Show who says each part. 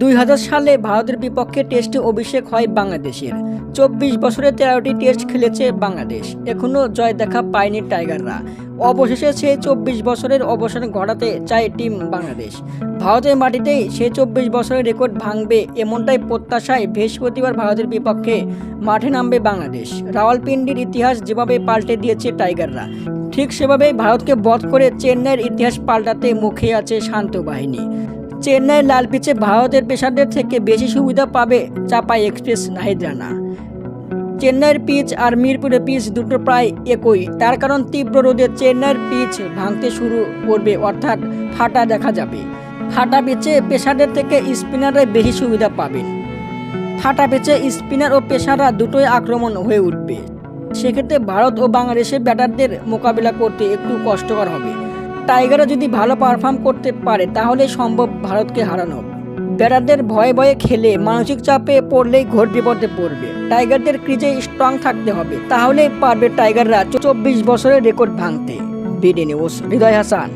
Speaker 1: দুই হাজার সালে ভারতের বিপক্ষে টেস্টে অভিষেক হয় বাংলাদেশের। চব্বিশ বছরে তেরোটি টেস্ট খেলেছে বাংলাদেশ। এখনও জয় দেখা পায়নি টাইগাররা। অবশেষে সেই চব্বিশ বছরের অবসান ঘটাতে চায় টিম বাংলাদেশ। ভারতের মাটিতেই সেই চব্বিশ বছরের রেকর্ড ভাঙবে এমনটাই প্রত্যাশায় বৃহস্পতিবার ভারতের বিপক্ষে মাঠে নামবে বাংলাদেশ। রাওয়ালপিন্ডির ইতিহাস যেভাবে পাল্টে দিয়েছে টাইগাররা, ঠিক সেভাবেই ভারতকে বধ করে চেন্নাইয়ের ইতিহাস পাল্টাতে মুখে আছে শান্ত বাহিনী। চেন্নাইয়ের লাল পিচে ভারতের পেশারদের থেকে বেশি সুবিধা পাবে চাপাই এক্সপ্রেস নাহিদ রানা চেন্নাইয়ের পিচ আর মিরপুরের পিচ দুটো প্রায় একই। তার কারণ তীব্র রোদে চেন্নাইয়ের পিচ ভাঙতে শুরু করবে, অর্থাৎ ফাটা দেখা যাবে। ফাটা পিচে পেশাদের থেকে স্পিনাররাই বেশি সুবিধা পাবেন। ফাটা পিচে স্পিনার ও পেশাররা দুটোই আক্রমণ হয়ে উঠবে। সেক্ষেত্রে ভারত ও বাংলাদেশের ব্যাটারদের মোকাবিলা করতে একটু কষ্টকর হবে। টাইগাররা যদি ভালো পারফর্ম করতে পারে, তাহলে সম্ভব ভারতকে হারানো। ব্যাটারদের ভয়ে ভয়ে খেলে মানসিক চাপে পড়লেই ঘোর বিপদে পড়বে। টাইগারদের ক্রিজে স্ট্রং থাকতে হবে তাহলেই পারবে টাইগাররা চব্বিশ বছরের রেকর্ড ভাঙতে। BD news, Hridoy Hasan.